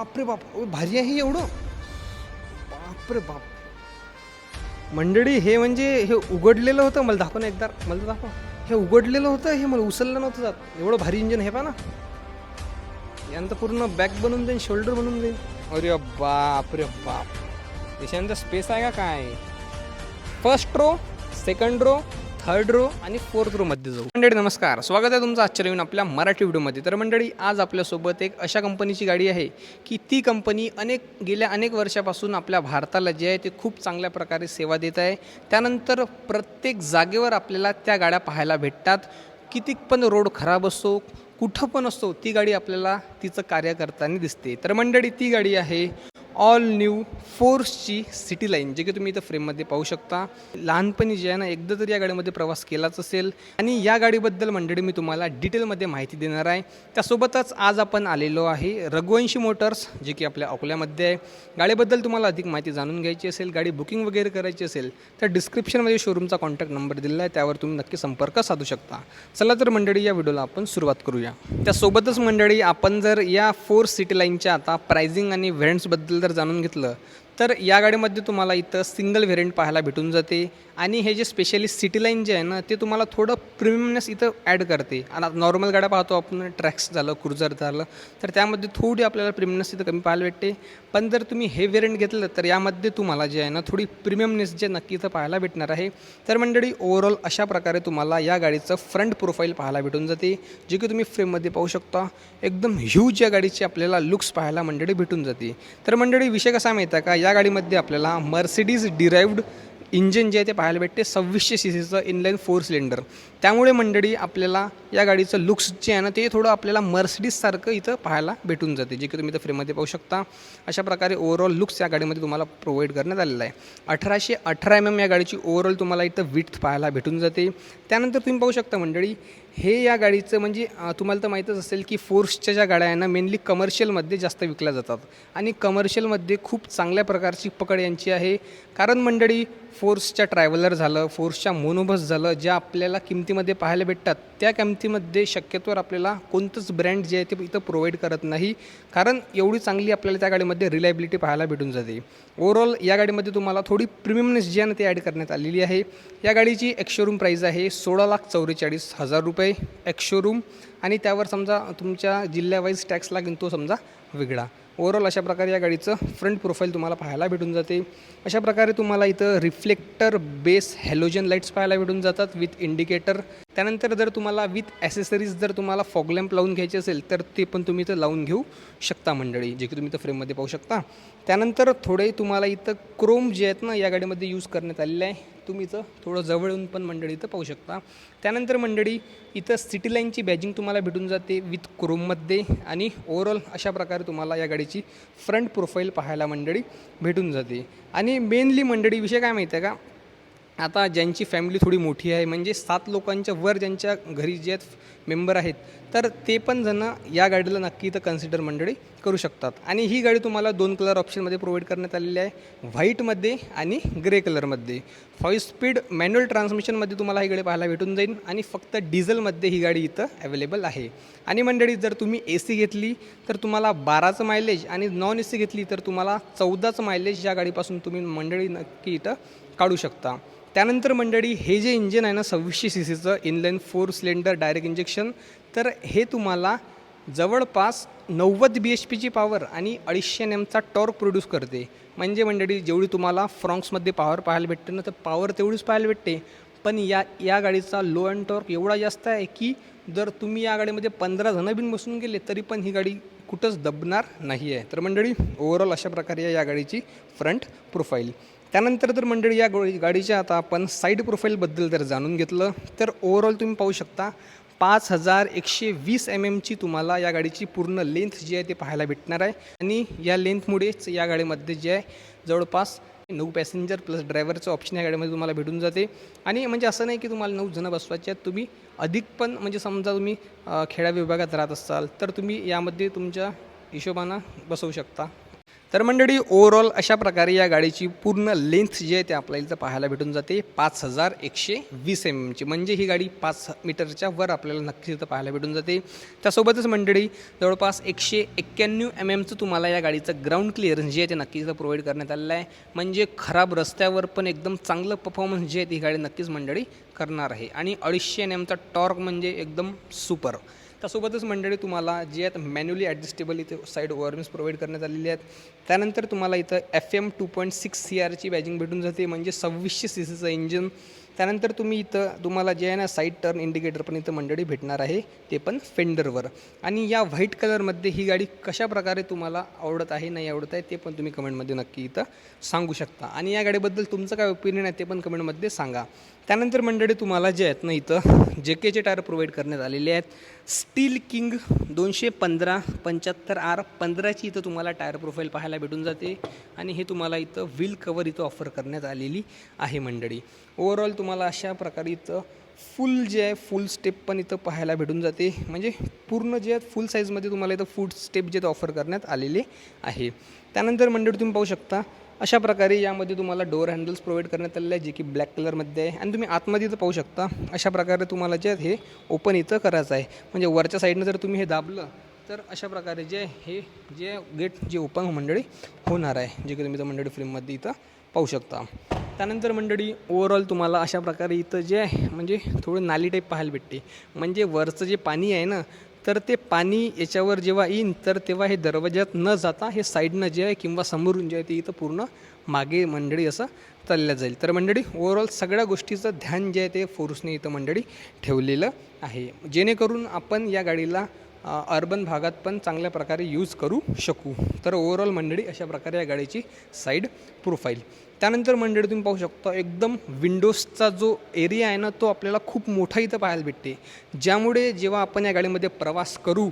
बापरे बाप. ओ, भारी आहे एवढं. बापरे बाप. मंडळी हे म्हणजे हे उघडलेलं होतं. मला दाखव ना एकदा. मला दाखव. हे उघडलेलं होतं हे मला उचललं नव्हतं जात. एवढं भारी इंजन हे पहा ना. यानंतर पूर्ण बॅक बनवून देईन शोल्डर बनवून देईन. अरे बाप रे बाप. याच्यानंतर स्पेस आहे का काय? First row second row third row आणि फोर्थ रो मध्ये जाऊ. मंडळी नमस्कार. स्वागत आहे तुमचं आजच्या नवीन आपल्या मराठी व्हिडिओमध्ये तर मंडळी आज आपल्यासोबत एक अशा कंपनीची गाडी आहे की ती कंपनी अनेक गेल्या अनेक वर्षापासून आपल्या भारताला जे आहे ते खूप चांगल्या प्रकारे सेवा देत आहे. त्यानंतर प्रत्येक जागेवर आपल्याला त्या गाड्या पाहायला भेटतात. किती पण रोड खराब असो कुठं पण असतो ती गाडी आपल्याला तिचं कार्य करताना दिसते. तर मंडळी ती गाडी आहे ऑल न्यू फोर्सची सिटी लाईन जे की तुम्ही इथं फ्रेममध्ये पाहू शकता. लहानपणी जे आहे ना एकदा तरी या गाडीमध्ये प्रवास केलाच असेल. आणि या गाडीबद्दल मंडळी मी तुम्हाला डिटेलमध्ये माहिती देणार आहे. त्यासोबतच आज आपण आलेलो आहे रघुवंशी मोटर्स जे की आपल्या अकोल्यामध्ये आहे. गाडीबद्दल तुम्हाला अधिक माहिती जाणून घ्यायची असेल गाडी बुकिंग वगैरे करायची असेल तर डिस्क्रिप्शनमध्ये शोरूमचा कॉन्टॅक्ट नंबर दिलेला आहे. त्यावर तुम्ही नक्की संपर्क साधू शकता. चला तर मंडळी या व्हिडिओला आपण सुरुवात करूया. त्यासोबतच मंडळी आपण जर या फोर सिटी लाईनच्या आता प्रायझिंग आणि व्हेंट्सबद्दल जर जाणून घेतलं तर या गाडीमध्ये तुम्हाला इथं सिंगल व्हेरियंट पाहायला भेटून जाते. आणि हे जे स्पेशली सिटी लाईन जे आहे ना ते तुम्हाला थोडं प्रीमियमनेस इथं ॲड करते. आणि नॉर्मल गाड्या पाहतो आपण ट्रॅक्स झालं क्रुझर झालं तर त्यामध्ये थोडी आपल्याला प्रीमियमनेस इथं कमी पाहायला भेटते. पण जर तुम्ही हे व्हेरियंट घेतलं तर यामध्ये तुम्हाला जे आहे ना थोडी प्रीमियमनेस जे नक्की इथं पाहायला भेटणार आहे. तर मंडळी ओव्हरऑल अशा प्रकारे तुम्हाला या गाडीचं फ्रंट प्रोफाईल पाहायला भेटून जाते जे की तुम्ही फ्रेममध्ये पाहू शकता. एकदम ह्यूज या गाडीची आपल्याला लुक्स पाहायला मंडळी भेटून जाते. तर मंडळी विषय कसा माहिती आहे का? या गाडीमध्ये आपल्याला मर्सिडीज डिराईव्ड इंजिन जे आहे ते पाहायला भेटते सव्वीसशे सी सीचं इनलाईन फोर सिलेंडर त्यामुळे मंडळी आपल्याला या गाडीचं लुक्स जे आहे ना ते थोडं आपल्याला मर्सिडीजसारखं इथं पाहायला भेटून जाते जे की तुम्ही इथं फ्रेममध्ये पाहू शकता. अशा प्रकारे ओव्हरऑल लुक्स या गाडीमध्ये तुम्हाला प्रोव्हाइड करण्यात आलेला आहे. अठराशे अठरा एम एम या गाडीची ओव्हरऑल तुम्हाला इथं विथ पाहायला भेटून जाते. त्यानंतर तुम्ही पाहू शकता मंडळी हे या गाडीचं म्हणजे तुम्हाला तर माहीतच असेल की फोर्सच्या ज्या गाड्या आहे ना मेनली कमर्शियलमध्ये जास्त विकल्या जातात. आणि कमर्शियलमध्ये खूप चांगल्या प्रकारची पकड यांची आहे. कारण मंडळी फोर्सच्या ट्रॅव्हलर झालं फोर्सच्या मोनोबस झालं ज्या आपल्याला किमतीमध्ये पाहायला भेटतात त्या किमतीमध्ये शक्यतोवर आपल्याला कोणतंच ब्रँड जे आहे ते इथं प्रोव्हाइड करत नाही. कारण एवढी चांगली आपल्याला त्या गाडीमध्ये रिलायबिलिटी पाहायला भेटून जाते. ओव्हरऑल या गाडीमध्ये तुम्हाला थोडी प्रीमियमनेस जी आहे ना ती ॲड करण्यात आलेली आहे. या गाडीची एक्शोरूम प्राईस आहे सोळा लाख चौवेचाळीस हजार रुपये. एक्शोरूम आणि त्यावर समजा तुमच्या जिल्ह्यावाईज टॅक्स लागेल तो समजा वेगळा. ओवरऑल अशा प्रकारे या गाडीचं फ्रंट प्रोफाईल तुम्हाला पाहायला भेटून जाते. अशा प्रकारे तुम्हाला इथं रिफ्लेक्टर बेस हॅलोजन लाईट्स पाहायला भेटून जातात विथ इंडिकेटर त्यानंतर जर तुम्हाला विथ ॲसेसरीज जर तुम्हाला फॉगलॅम्प लावून घ्यायचे असेल तर ते पण तुम्ही इथं लावून घेऊ शकता मंडळी जे की तुम्ही इथं फ्रेममध्ये पाहू शकता. त्यानंतर थोडे तुम्हाला इथं क्रोम जे आहेत ना या गाडीमध्ये यूज करण्यात आलेले आहे. तुम्ही इथं थोडं जवळून पण मंडळी इथं पाहू शकता. त्यानंतर मंडळी इथं सिटी लाईनची बॅजिंग तुम्हाला भेटून जाते विथ क्रोममध्ये आणि ओव्हरऑल अशा प्रकारे तुम्हाला या गाडीची फ्रंट प्रोफाईल पाहायला मंडळी भेटून जाते. आणि मेनली मंडळी विषय काय माहिती आहे का? आता ज्यांची फॅमिली थोडी मोठी आहे म्हणजे सात लोकांच्या वर ज्यांच्या घरी जे आहेत मेंबर आहेत तर ते पण जणं या गाडीला नक्की इथं कन्सिडर मंडळी करू शकतात. आणि ही गाडी तुम्हाला दोन कलर ऑप्शनमध्ये प्रोव्हाइड करण्यात आलेली आहे. व्हाईटमध्ये आणि ग्रे कलरमध्ये फाईव्ह स्पीड मॅन्युअल ट्रान्समिशनमध्ये तुम्हाला ही गाडी पाहायला भेटून जाईल आणि फक्त डिझेलमध्ये ही गाडी इथं अवेलेबल आहे. आणि मंडळी जर तुम्ही ए सी घेतली तर तुम्हाला बाराचं मायलेज आणि नॉन ए सी घेतली तर तुम्हाला चौदाचं मायलेज या गाडीपासून तुम्ही मंडळी नक्की इथं काढू शकता. त्यानंतर मंडळी हे जे इंजिन आहे ना सव्वीसशे सी सीचं inline four cylinder direct injection तर हे तुम्हाला जवळपास नव्वद बी एच पीची पॉवर आणि अडीचशे एन एमचा टॉर्क प्रोड्यूस करते. म्हणजे मंडळी जेवढी तुम्हाला फ्रॉंक्समध्ये पॉवर पाहायला भेटते ना तर पॉवर तेवढीच पाहायला भेटते. पण या या गाडीचा लो अँड टॉर्क एवढा जास्त आहे की जर तुम्ही या गाडीमध्ये पंधरा जणं बिन बसून गेले तरी पण ही गाडी कुठंच दबणार नाही आहे तर मंडळी ओव्हरऑल अशा प्रकारे आहे या गाडीची फ्रंट प्रोफाईल त्यानंतर जर मंडळी या गो गाडीच्या आता आपण साईड प्रोफाईलबद्दल जर जाणून घेतलं तर ओव्हरऑल तुम्ही पाहू शकता पाच हजार एकशे वीस एम एमची तुम्हाला या गाडीची पूर्ण लेंथ जी आहे ते पाहायला भेटणार आहे. आणि या लेंथमुळेच या गाडीमध्ये जे आहे जवळपास नऊ पॅसेंजर प्लस ड्रायव्हरचं ऑप्शन या गाडीमध्ये तुम्हाला भेटून जाते. आणि म्हणजे असं नाही की तुम्हाला नऊ जणं बसवायचे आहेत तुम्ही अधिक पण म्हणजे समजा तुम्ही खेड्या विभागात राहत असाल तर तुम्ही यामध्ये तुमच्या हिशोबानं बसवू शकता. तर मंडळी ओव्हरऑल अशा प्रकारे या गाडीची पूर्ण लेंथ जी आहे ते आपल्याला इथं पाहायला भेटून जाते. पाच हजार एकशे वीस एम एमची म्हणजे ही गाडी पाच मीटरच्या वर आपल्याला नक्कीच इथं पाहायला भेटून जाते. त्यासोबतच मंडळी जवळपास एकशे एक्क्याण्णव एम एमचं तुम्हाला या गाडीचं ग्राउंड क्लिअरन्स जे आहे ते नक्कीच इथं प्रोव्हाइड करण्यात आलेलं आहे. म्हणजे खराब रस्त्यावर पण एकदम चांगलं परफॉर्मन्स जे आहे ती गाडी नक्कीच मंडळी करणार आहे. आणि अडीचशे एन एमचा टॉर्क म्हणजे एकदम सुपर त्यासोबतच मंडळी तुम्हाला जे आहेत मॅन्युअली ॲडजस्टेबल इथे साईड ओव्हरमिस प्रोव्हाइड करण्यात आलेली आहेत. त्यानंतर तुम्हाला इथं F M two point six C आरची बॅजिंग भेटून जाते म्हणजे सव्वीसशे सी सीचं इंजिन त्यानंतर तुम्ही इथं तुम्हाला जे आहे ना साईड टर्न इंडिकेटर पण इथं मंडळी भेटणार आहे ते पण फेंडरवर आणि या व्हाईट कलरमध्ये ही गाडी कशा प्रकारे तुम्हाला आवडत आहे नाही आवडत आहे ते पण तुम्ही कमेंटमध्ये नक्की इथं सांगू शकता. आणि या गाडीबद्दल तुमचं काय ओपिनियन आहे ते पण कमेंटमध्ये सांगा. त्यानंतर मंडळी तुम्हाला जे आहेत ना इथं जे केचे टायर प्रोव्हाइड करण्यात आलेले आहेत. स्टील किंग दोनशे पंधरा पंच्याहत्तर आर पंधराची इथं तुम्हाला टायर प्रोफाईल पाहायला भेटून जाते. आणि हे तुम्हाला इथं व्हील कवर इथं ऑफर करण्यात आलेली आहे मंडळी. ओवरऑल तुम्हाला अशा प्रकारे इथं फुल जे आहे फुल स्टेप पण इथं पाहायला भेटून जाते. म्हणजे पूर्ण जे आहेत फुल साईजमध्ये तुम्हाला इथं फूड स्टेप जे ऑफर करण्यात आलेले आहे. त्यानंतर मंडळी तुम्ही पाहू शकता अशा प्रकारे यामध्ये तुम्हाला डोअर हँडल्स प्रोव्हाइड करण्यात आलेले आहे जे की ब्लॅक कलरमध्ये आहे. आणि तुम्ही आतमध्ये इथं पाहू शकता अशा प्रकारे तुम्हाला जे हे ओपन इथं करायचं आहे. म्हणजे वरच्या साईडनं जर तुम्ही हे दाबलं तर अशा प्रकारे जे हे जे गेट जे ओपन मंडळी होणार आहे जे की तुम्ही इथं मंडळी फ्रेममध्ये इथं पाहू शकता. त्यानंतर मंडळी ओवरऑल तुम्हाला अशा प्रकारे इथं जे आहे म्हणजे थोडं नाली टाईप पाहायला भेटते. म्हणजे वरचं जे पाणी आहे ना तर ते पाणी याच्यावर जेव्हा येईन तर तेव्हा हे दरवाज्यात न जाता हे साईडनं जे आहे किंवा समोरून जे आहे ते इथं पूर्ण मागे मंडळी असं चालल्या जाईल. तर मंडळी ओवरऑल सगळ्या गोष्टीचं ध्यान जे आहे ते फोर्सने इथं मंडळी ठेवलेलं आहे. जेणेकरून आपण या गाडीला अर्बन भागात पण चांगल्या प्रकारे यूज करू शकू. तर ओवरऑल मंडळी अशा प्रकारे या गाडीची साईड प्रोफाईल त्यानंतर मंडळी तुम्ही पाहू शकता एकदम विंडोजचा जो एरिया आहे ना तो आपल्याला खूप मोठा इथं पाहायला भेटते. ज्यामुळे जेव्हा आपण या गाडीमध्ये प्रवास करू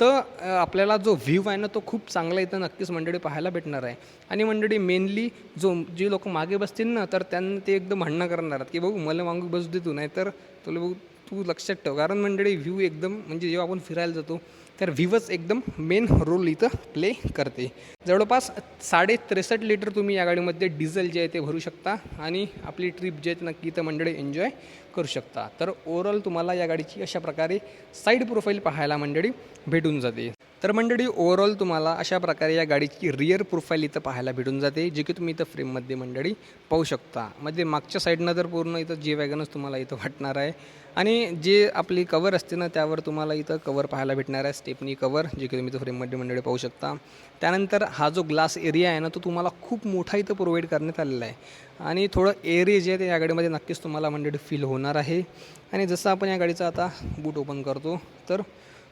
तर आपल्याला जो व्ह्यू आहे ना तो खूप चांगला इथं नक्कीच मंडळी पाहायला भेटणार आहे. आणि मंडळी मेनली जो जे लोक मागे बसतील ना तर त्यांना ते एकदम म्हणणं करणार आहेत की बघू मला मागू बसू दे तू नाही तर तुला बघू तू लक्षात ठेव. कारण मंडळी व्ह्यू एकदम म्हणजे जेव्हा आपण फिरायला जातो तर व्हिवच एकदम मेन रोल इथं प्ले करते. जवळपास साडे त्रेसष्ट लिटर तुम्ही या गाडीमध्ये डिझेल जे आहे ते भरू शकता आणि आपली ट्रिप जे आहे नक्की इथं मंडळी एन्जॉय करू शकता. तर ओव्हरऑल तुम्हाला या गाडीची अशा प्रकारे साईड प्रोफाईल पाहायला मंडळी भेटून जाते. तर मंडळी ओव्हरऑल तुम्हाला अशा प्रकारे या गाडीची रिअर प्रोफाईल इथं पाहायला भेटून जाते जे की तुम्ही इथं फ्रेममध्ये मंडळी पाहू शकता. म्हणजे मागच्या साईडनं तर पूर्ण इथं जे वॅगनच तुम्हाला इथं वाटणार आहे. आणि जे आपली कवर असते ना त्यावर तुम्हाला इथं कवर पाहायला भेटणार आहे स्टेपनी कवर जे की तुम्ही इथं फ्रेममध्ये मंडळी पाहू शकता. त्यानंतर हा जो ग्लास एरिया आहे ना तो तुम्हाला खूप मोठा इथं प्रोव्हाइड करण्यात आलेला आहे. आणि थोडं एरिया जे आहे ते या गाडीमध्ये नक्कीच तुम्हाला मंडळी फील होणार आहे. आणि जसं आपण या गाडीचा आता बूट ओपन करतो तर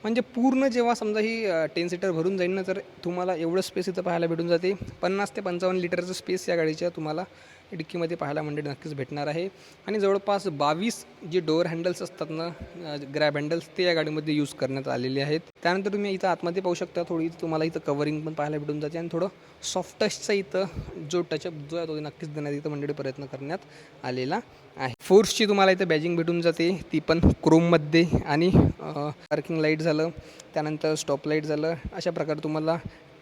म्हणजे पूर्ण जेव्हा समजा ही टेन सीटर भरून जाईल ना तर तुम्हाला एवढं स्पेस इथं पाहायला भेटून जाते. पन्नास ते पंचावन्न लिटरचं स्पेस या गाडीच्या तुम्हाला डिक्कीमध्ये पाहायला म्हणजे नक्कीच भेटणार आहे. आणि जवळपास बावीस जे डोअर हँडल्स असतात ना ग्रॅब हँडल्स ते या गाडीमध्ये यूज करण्यात आलेले आहेत. त्यानंतर तुम्ही इथं आतमध्ये पाहू शकता थोडी तुम्हाला इथं कवरिंग पण पाहायला भेटून जाते आणि थोडं सॉफ्ट टचचा इथं जो टचअप जो आहे तो नक्कीच देण्यात इथं मंडळी प्रयत्न करण्यात आलेला आहे. फोर्सची तुम्हाला इथं बॅजिंग भेटून जाते ती पण क्रोममध्ये आणि पार्किंग लाइट झालं त्यानंतर स्टॉप लाइट झालं अशा प्रकारे तुम्हाला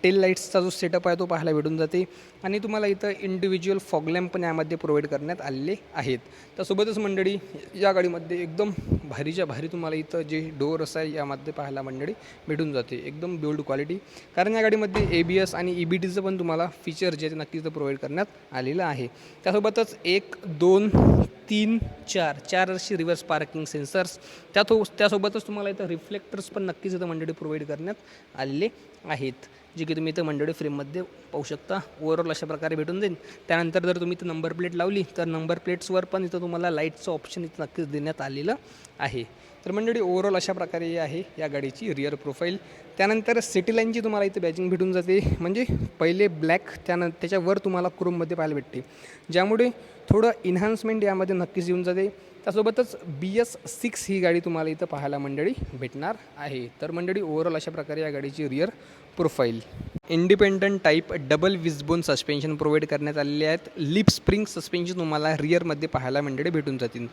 टेल लाईट्सचा जो सेटअप आहे तो पाहायला भेटून जाते. आणि तुम्हाला इथं इंडिव्हिज्युअल फॉग लॅम्प पण यामध्ये प्रोव्हाइड करण्यात आलेले आहेत. त्यासोबतच मंडळी या गाडीमध्ये एकदम भारीच्या भारी तुम्हाला इथं जे डोअर असं आहे यामध्ये पाहायला मंडळी भेटून जाते. एकदम बिल्ड क्वालिटी कारण या गाडीमध्ये ए बी एस आणि ई बी टीचं पण तुम्हाला फीचर जे आहे ते नक्कीच प्रोव्हाइड करण्यात आलेलं आहे. त्यासोबतच एक दोन तीन चार चार अशी रिव्हर्स पार्किंग सेन्सर्स त्या तो त्यासोबतच तुम्हाला इथं रिफ्लेक्टर्स पण नक्कीच इथं मंडळी प्रोव्हाइड करण्यात आलेले आहेत. जे की तुम्ही इथं मंडळी फ्रेममध्ये पाहू शकता. ओवरऑल अशा प्रकारे भेटून जाईल. त्यानंतर जर तुम्ही इथं नंबर प्लेट लावली तर नंबर प्लेट्सवर पण इथं तुम्हाला लाईटचं ऑप्शन इथं नक्कीच देण्यात आलेलं आहे. तर मंडळी ओवरऑल अशा प्रकारे आहे या गाडीची रिअर प्रोफाईल त्यानंतर सिटी लाईनची तुम्हाला इथं बॅचिंग भेटून जाते म्हणजे पहिले ब्लॅक त्यानंतर त्याच्यावर तुम्हाला क्रोममध्ये पाहायला भेटते. ज्यामुळे थोडं इन्हान्समेंट यामध्ये नक्कीच येऊन जाते. त्यासोबतच बी एस सिक्स ही गाडी तुम्हाला इथं पाहायला मंडळी भेटणार आहे. तर मंडळी ओवरऑल अशा प्रकारे या गाडीची rear profile. Independent type double wishbone suspension provide करण्यात आलेले आहेत. लिप स्प्रिंग सस्पेन्शन तुम्हाला रिअरमध्ये पाहायला मंडळी भेटून जातील.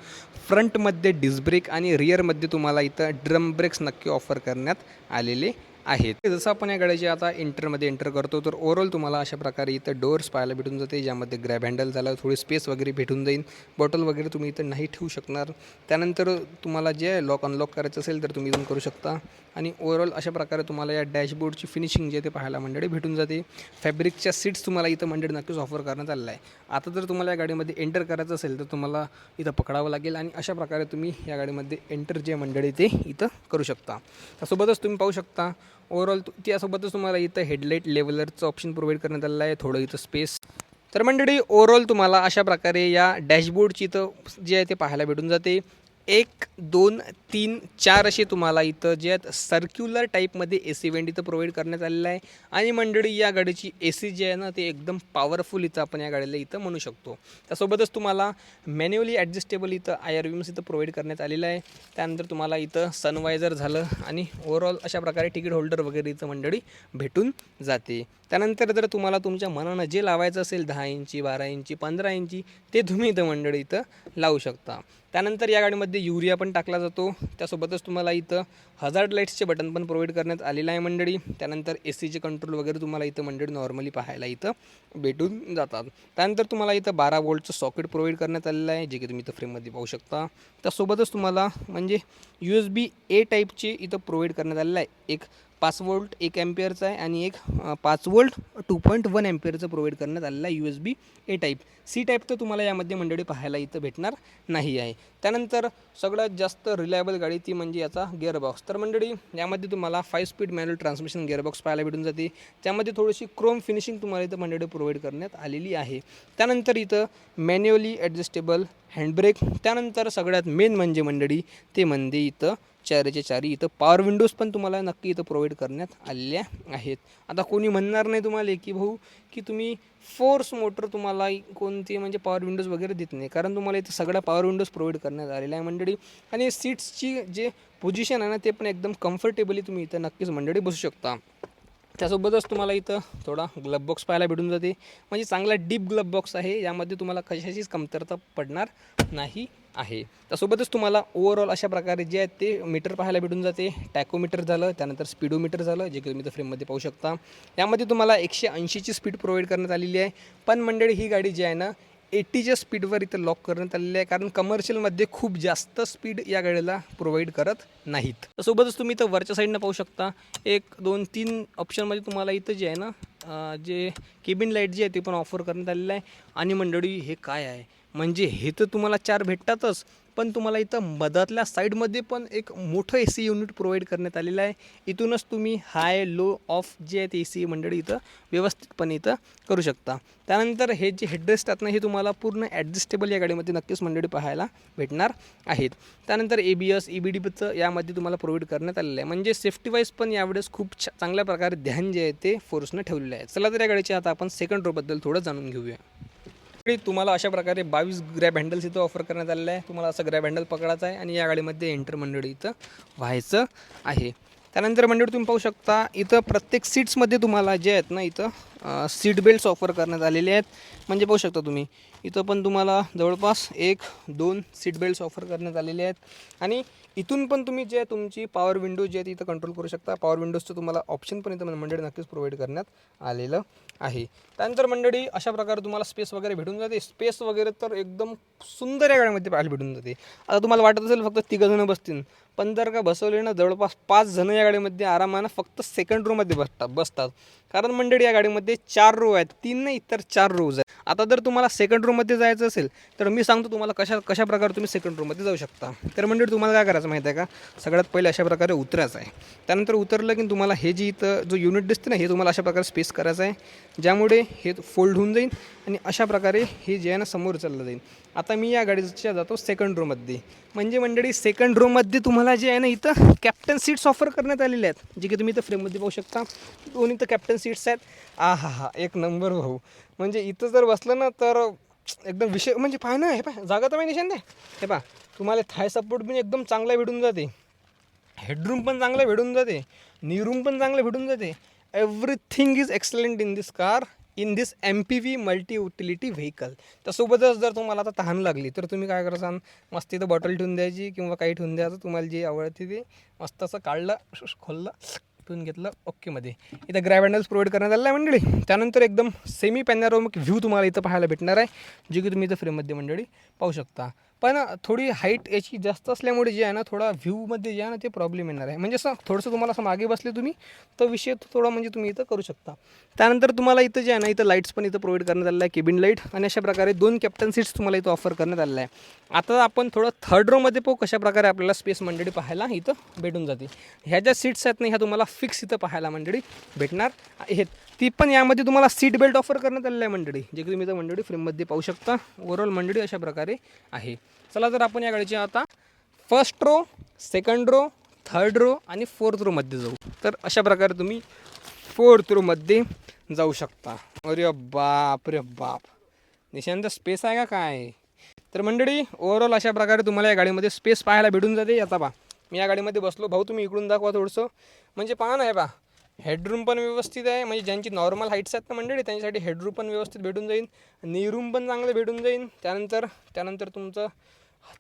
फ्रंटमध्ये डिस्क ब्रेक आणि रिअरमध्ये तुम्हाला इथं ड्रम ब्रेक्स नक्की ऑफर करण्यात आलेले आहेत. जसं आपण या गाडीचे आता इंटरमध्ये एंटर करतो तर ओव्हरऑल तुम्हाला अशा प्रकारे इथं डोअर्स पाहायला भेटून जाते ज्यामध्ये ग्रॅब हँडल झालं थोडी स्पेस वगैरे भेटून जाईल. बॉटल वगैरे तुम्ही इथं नाही ठेवू शकणार. त्यानंतर तुम्हाला जे लॉक अनलॉक करायचं असेल तर तुम्ही इथून करू शकता. आणि ओव्हरऑल अशा प्रकारे तुम्हाला या डॅशबोर्डची फिनिशिंग जे ते पाहायला मंडळी भेटून जाते. फॅब्रिकच्या सीट्स तुम्हाला इथं मंडळी नक्कीच ऑफर करण्यात आलेलं आहे आता जर तुम्हाला या गाडीमध्ये एंटर करायचं असेल तर तुम्हाला इथं पकडावं लागेल आणि अशा प्रकारे तुम्ही या गाडीमध्ये एंटर जे मंडळी ते इथं करू शकता. त्यासोबतच तुम्ही पाहू शकता ओव्हरऑल त्यासोबतच तुम्हाला इथं हेडलाईट लेवलरचं ऑप्शन प्रोव्हाइड करण्यात आलेलं आहे थोडं इथं स्पेस तर मंडळी ओव्हरऑल तुम्हाला अशा प्रकारे या डॅशबोर्डची इथं जे आहे ते पाहायला भेटून जाते. एक दोन तीन चार असे तुम्हाला इथं जे आहेत सर्क्युलर टाईपमध्ये ए सी वेंट इथं प्रोव्हाइड करण्यात आलेलं आहे. आणि मंडळी या गाडीची ए सी जी आहे ना ते एकदम पॉवरफुल इथं आपण या गाडीला इथं म्हणू शकतो. त्यासोबतच तुम्हाला मॅन्युअली ॲडजस्टेबल इथं आय आर विम्स इथं प्रोव्हाइड करण्यात आलेलं आहे. त्यानंतर तुम्हाला इथं सनवायझर झालं आणि ओव्हरऑल अशा प्रकारे तिकीट होल्डर वगैरे इथं मंडळी भेटून जाते. त्यानंतर जर तुम्हाला तुमच्या मनानं जे लावायचं असेल दहा इंची बारा इंची पंधरा इंची ते तुम्ही इथं मंडळी इथं लावू शकता. त्यानंतर या गाडीमध्ये युरिया पण टाकला जातो. त्यासोबतच तुम्हाला इथं हजार्ड लाईट्सचे बटन पण प्रोव्हाइड करण्यात आलेलं आहे मंडळी. त्यानंतर ए सीचे कंट्रोल वगैरे तुम्हाला इथं मंडळी नॉर्मली पाहायला इथं भेटून जातात. त्यानंतर तुम्हाला इथं बारा वोल्टचं सॉकेट प्रोव्हाइड करण्यात आलेलं आहे जे की तुम्ही इथं फ्रेममध्ये पाहू शकता. त्यासोबतच तुम्हाला म्हणजे यू एस बी ए टाईपचे इथं प्रोव्हाइड करण्यात आलेलं आहे. एक पाच वोल्ट एक ॲम्पियरचा आहे आणि एक पाच वोल्ट टू पॉईंट वन ॲम्पियरचं प्रोव्हाइड करण्यात आलेलं आहे U S B A type C type तर तुम्हाला यामध्ये मंडळी पाहायला इथं भेटणार नाही आहे. त्यानंतर सगळ्यात जास्त रिलायबल गाडी ती म्हणजे याचा गिअरबॉक्स तर मंडळी यामध्ये तुम्हाला five speed manual transmission gearbox पाहायला भेटून जाते. त्यामध्ये थोडीशी क्रोम फिनिशिंग तुम्हाला इथं मंडळी प्रोव्हाइड करण्यात आलेली आहे. त्यानंतर इथं मॅन्युअली ॲडजस्टेबल हँडब्रेक त्यानंतर सगळ्यात मेन म्हणजे मंडळी ते म्हणजे इथं चारीचे चारी. इथं पॉवर विंडोज पण तुम्हाला नक्की इथं प्रोव्हाइड करण्यात आलेल्या आहेत. आता कोणी म्हणणार नाही तुम्हाला की भाऊ की तुम्ही फोर्स मोटर तुम्हाला कोणती म्हणजे पॉवर विंडोज वगैरे देत नाही. कारण तुम्हाला इथं सगळ्या पॉवर विंडोज प्रोव्हाइड करण्यात आलेल्या आहे मंडळी. आणि सीट्सची जे पोझिशन आहे ना ते पण एकदम कम्फर्टेबली तुम्ही इथं नक्कीच मंडळी बसू शकता. त्यासोबतच तुम्हाला इथं थोडा ग्लब बॉक्स पाहायला भेटून जाते. म्हणजे चांगला डीप ग्लब बॉक्स आहे. यामध्ये तुम्हाला कशाचीच कमतरता पडणार नाही. आहे. त्यासोबतच तुम्हाला ओव्हरऑल अशा प्रकारे जे आहेत ते मीटर पाहायला भेटून जाते. टॅकोमीटर झालं त्यानंतर स्पीडोमीटर झालं जे की तुम्ही तर फ्रेममध्ये पाहू शकता. यामध्ये तुम्हाला एकशे ऐंशीची स्पीड प्रोव्हाइड करण्यात आलेली आहे. पण मंडळी ही गाडी जी आहे ना एटीच्या स्पीडवर इथं लॉक करण्यात आलेलं आहे. कारण कमर्शियलमध्ये खूप जास्त स्पीड या गाडीला प्रोव्हाइड करत नाहीत. सोबतच तुम्ही इथं वरच्या साईडनं पाहू शकता. एक दोन तीन ऑप्शनमध्ये तुम्हाला इथं जे आहे ना जे केबिन लाइट जी आहे ते पण ऑफर करण्यात आलेलं आहे. आणि मंडळी हे काय आहे? म्हणजे हे तर तुम्हाला चार भेटतातच. पण तुम्हाला इथं मधातल्या साईडमध्ये पण एक मोठं ए सी युनिट प्रोव्हाइड करण्यात आलेलं आहे. इथूनच तुम्ही हाय लो ऑफ जे आहेत ए सी मंडळी इथं व्यवस्थितपणे इथं करू शकता. त्यानंतर हे जे हेडरेस्ट आहेत ना हे तुम्हाला पूर्ण ॲडजस्टेबल या गाडीमध्ये नक्कीच मंडळी पाहायला भेटणार आहेत. त्यानंतर A B S E B D पीचं यामध्ये तुम्हाला प्रोव्हाइड करण्यात आलेलं आहे. म्हणजे सेफ्टी वाईज पण यावेळेस खूप छ चांगल्या प्रकारे ध्यान जे आहे ते फोर्सनं ठेवलेलं आहे. चला तर या गाडीच्या आता आपण सेकंड रोबद्दल थोडं जाणून घेऊया. तुम्हाला अशा प्रकारे बावीस ग्रॅब हँडल्स इथं ऑफर करण्यात आलेलं आहे तुम्हाला असं ग्रॅब हँडल पकडायचं आहे आणि या गाडीमध्ये एंटर मंडळी इथं व्हायचं आहे. त्यानंतर मंडळी तुम्ही पाहू शकता इथं प्रत्येक सीट्समध्ये तुम्हाला जे आहेत ना इथं सीट बेल्ट्स ऑफर करण्यात आलेले आहेत. म्हणजे पाहू शकता तुम्ही इथं पण तुम्हाला जवळपास एक दोन सीट बेल्ट्स ऑफर करण्यात आलेले आहेत. आणि इथून पण तुम्ही जे तुमची पॉवर विंडो जे आहे इथं कंट्रोल करू शकता. पॉवर विंडोजचं तुम्हाला ऑप्शन पण इथं मंडळी नक्कीच प्रोव्हाइड करण्यात आलेलं आहे. त्यानंतर मंडळी अशा प्रकारे तुम्हाला स्पेस वगैरे भेटून जाते. स्पेस वगैरे तर एकदम सुंदर या गाड्यामध्ये पाहायला भेटून जाते. आता तुम्हाला वाटत असेल फक्त तिघं जणं बसतील. पण जर का बसवले ना जवळपास पाच जणं या गाडीमध्ये आरामानं फक्त सेकंड रोमध्ये बसतात बसतात. कारण मंडळी या गाडीमध्ये चार रो आहेत. तीन नाही तर चार रोज आहेत. आता जर तुम्हाला सेकंड रोमध्ये जायचं असेल तर मी सांगतो तुम्हाला कशा कशा प्रकारे तुम्ही सेकंड रोमध्ये जाऊ शकता. तर मंडळी तुम्हाला काय करायचं माहिती आहे का? सगळ्यात पहिले अशा प्रकारे उतरायचं आहे. त्यानंतर उतरलं की तुम्हाला हे जी इथं जो युनिट दिसते ना हे तुम्हाला अशा प्रकारे स्पेस करायचं आहे. ज्यामुळे हे फोल्ड होऊन जाईल. आणि अशा प्रकारे हे जे आहे ना समोर चाललं जाईल. आता मी या गाडीच्या जातो सेकंड रोमध्ये म्हणजे मंडळी सेकंड रोमध्ये तुम्हाला जे आहे ना इथं कॅप्टन सीट्स ऑफर करण्यात आलेले आहेत. जे की तुम्ही इथं फ्रेममध्ये पाहू शकता. दोन इथं कॅप्टन सीट्स आहेत. आ हा हा एक नंबर भाऊ. म्हणजे इथं जर बसलं ना तर एकदम विषय म्हणजे पाय ना हे पाय जागा तर माहिती निशान हे पा तुम्हाला थाय सपोर्ट पण एकदम चांगला भेटून जाते. हेडरूम पण चांगलं भेटून जाते. नीरूम पण चांगलं भेटून जाते. Everything is excellent in this car in this M P V multi utility vehicle त्यासोबतच जर तुम्हाला आता तहान लागली तर तुम्ही काय करासान मस्त इथं बॉटल ठेवून द्यायची किंवा काही ठेवून द्यायचं तुम्हाला जे आवडते ते मस्त असं काढलं खोललं ठेवून घेतलं ओकेमध्ये इथं ग्रॅब हँडल्स प्रोव्हाइड करण्यात आलेलं आहे मंडळी. त्यानंतर एकदम सेमी पॅनॅरोमिक व्ह्यू तुम्हाला इथं पाहायला भेटणार आहे जे की तुम्ही इथं फ्रेममध्ये मंडळी पाहू शकता. पण थोडी हाईट याची जास्त असल्यामुळे जे आहे ना थोडा व्ह्यूमध्ये जे आहे ना ते प्रॉब्लेम येणार आहे. म्हणजे असं थोडंसं तुम्हाला असं मागे बसले तुम्ही तर विषय थोडा म्हणजे तुम्ही इथं करू शकता. त्यानंतर तुम्हाला इथं जे आहे ना इथं लाईट्स पण इथं प्रोव्हाइड करण्यात आलेलं आहे केबिन लाइट आणि अशा प्रकारे दोन कॅप्टन सीट्स तुम्हाला इथं ऑफर करण्यात आलेलं आहे आता आपण थोडं थर्ड रोमध्ये पाहू कशा प्रकारे आपल्याला स्पेस मंडळी पाहायला इथं भेटून जाते. ह्या ज्या सीट्स आहेत ना ह्या तुम्हाला फिक्स इथं पाहायला मंडळी भेटणार आहेत. ती पण यामध्ये तुम्हाला सीट बेल्ट ऑफर करण्यात आलेलं आहे मंडळी. जे की तुम्ही इथं मंडळी फ्रेममध्ये पाहू शकता. ओव्हरऑल मंडळी अशा प्रकारे आहे. चला तर आपण या गाडीची आता first row second row third row आणि फोर्थ रोमध्ये जाऊ. तर अशा प्रकारे तुम्ही फोर्थ रोमध्ये जाऊ शकता. अरे बाप रे बाप. निशांत स्पेस आहे का काय? तर मंडळी ओव्हरऑल अशा प्रकारे तुम्हाला या गाडीमध्ये स्पेस पाहायला भेटून जाते. आता पा मी या गाडीमध्ये बसलो. भाऊ तुम्ही इकडून दाखवा थोडंसं. म्हणजे पहा ना हे पा हेडरूम पण व्यवस्थित आहे. म्हणजे ज्यांची नॉर्मल हाईट्स आहेत ना मंडळी त्यांच्यासाठी हेडरूम पण व्यवस्थित भेटून जाईल नीरूम पण चांगलं भेटून जाईल त्यानंतर त्यानंतर तुमचं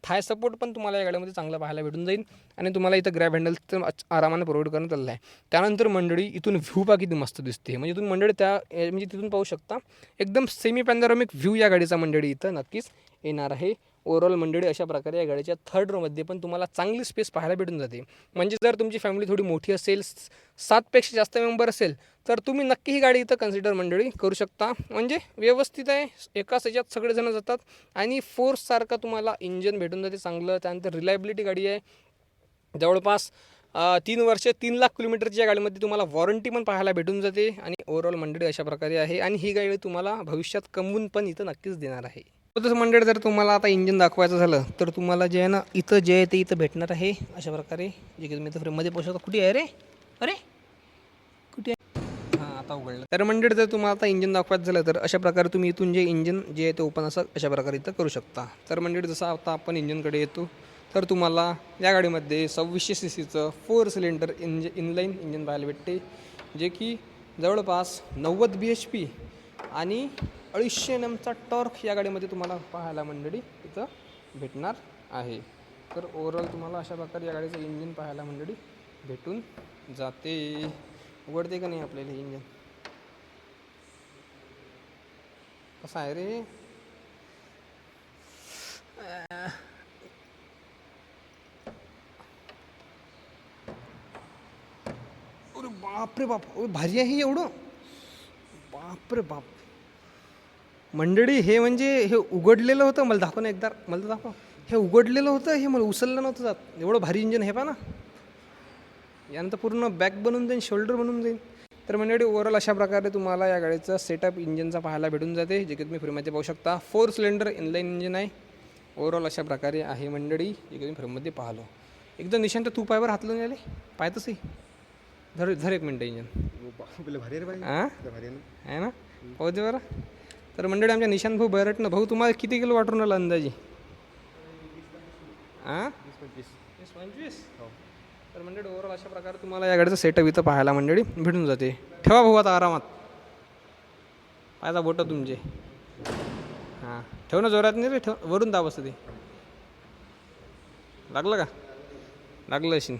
थाय सपोर्ट पण तुम्हाला या गाड्यामध्ये चांगला पाहायला भेटून जाईल आणि तुम्हाला इथं ग्रॅब हँडल तर अच- आरामाने प्रोव्हाइड करण्यात आलेलं आहे त्यानंतर मंडळी इथून व्ह्यू पा किती मस्त दिसते. म्हणजे तुम्ही मंडळी त्या म्हणजे तिथून पाहू शकता. एकदम सेमी पॅनॉरमिक व्ह्यू या गाडीचा मंडळी इथं नक्कीच येणार आहे. ओव्हरऑल मंडळी अशा प्रकारे या गाडीच्या थर्ड रोमध्ये पण तुम्हाला चांगली स्पेस पाहायला भेटून जाते. म्हणजे जर तुमची फॅमिली थोडी मोठी असेल सातपेक्षा जास्त मेंबर असेल तर तुम्ही नक्की ही गाडी इथं कन्सिडर मंडळी करू शकता. म्हणजे व्यवस्थित आहे एकाच याच्यात सगळेजण जातात आणि फोर्ससारखं तुम्हाला इंजन भेटून जाते चांगलं. त्यानंतर रिलायबिलिटी गाडी आहे. जवळपास तीन वर्ष तीन लाख किलोमीटरच्या गाडीमध्ये तुम्हाला वॉरंटी पण पाहायला भेटून जाते आणि ओव्हरऑल मंडळी अशा प्रकारे आहे. आणि ही गाडी तुम्हाला भविष्यात कमवून पण इथं नक्कीच देणार आहे. तसं मंडळ जर तुम्हाला आता इंजिन दाखवायचं झालं तर तुम्हाला जे आहे ना इथं जे आहे ते इथं भेटणार आहे अशा प्रकारे. जे की तुम्ही इथं फ्रेममध्ये पोहोचवता कुठे आहे रे? अरे? कुठे आहे? हां आता उघडलं. तर मंडळ जर तुम्हाला आता इंजिन दाखवायचं झालं तर अशा प्रकारे तुम्ही इथून जे इंजिन जे आहे ते ओपन असं अशा प्रकारे इथं करू शकता. तर मंडळी जसं आता आपण इंजिनकडे येतो तर तुम्हाला या गाडीमध्ये सव्वीसशे सी सीचं फोर सिलेंडर इंज इनलाईन इंजिन पाहायला भेटते जे की जवळपास नव्वद बी एच पी आणि अडीचशे एन एमचा टॉर्क या गाडीमध्ये तुम्हाला पाहायला मंडळी इथं भेटणार आहे. तर ओव्हरऑल तुम्हाला अशा प्रकारे या गाडीचं इंजिन पाहायला मंडळी भेटून जाते. उघडते का नाही आपल्याला इंजिन कसं आहे रे? अरे बाप बाप अरे भारी आहे एवढं. बापरे बाप. मंडळी हे म्हणजे हे उघडलेलं होतं. मला दाखव ना एकदा. मला दाखव. हे उघडलेलं होतं हे मला उचललं नव्हतं जात. एवढं भारी इंजन हे पहा ना. यानंतर पूर्ण बॅक बनून जाईल शोल्डर बनून जाईल तर मंडळी ओव्हरऑल अशा प्रकारे तुम्हाला या गाडीचा सेटअप इंजिनचा पाहायला भेटून जाते जे की तुम्ही फ्रीमध्ये पाहू शकता. फोर सिलेंडर इनलाईन इंजिन आहे. ओव्हरऑल अशा प्रकारे आहे मंडळी जे की तुम्ही फ्रीमध्ये पाहिलो. एकदम निशांत तू पायवर हातलं नाही आले पाहतच धर धर एक मिनटं इंजन भारी हां आहे ना? पाहू दे बरं. तर मंडळी आमच्या निशांत भाऊ बैरटनं भाऊ तुम्हाला किती किलो वाटून आलं अंदाजी? हां पंचवीस वीस पंचवीस. तर मंडळी ओव्हरऑल अशा प्रकारे तुम्हाला या गाडीचं सेटअप इथं पाहायला मंडळी भेटून जाते. ठेवा भाऊ आता आरामात. पायचा बोटं तुमचे. हां. ठेव ना जोरात नाही रे ठेव. वरून दाब असतं ते. लागलं का? लागलं अशी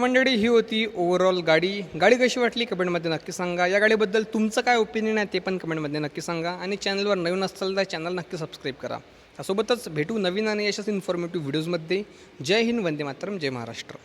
मंडळी ही होती ओव्हरऑल गाडी. गाडी कशी वाटली? कमेंटमध्ये नक्की सांगा. या गाडीबद्दल तुमचं काय ओपिनियन आहे ते पण कमेंटमध्ये नक्की सांगा. आणि चॅनलवर नवीन असाल तर चॅनल नक्की सबस्क्राईब करा. त्यासोबतच भेटू नवीन आणि यशस्वी इन्फॉर्मेटिव्ह व्हिडिओजमध्ये जय हिंद वंदे मातरम जय महाराष्ट्र.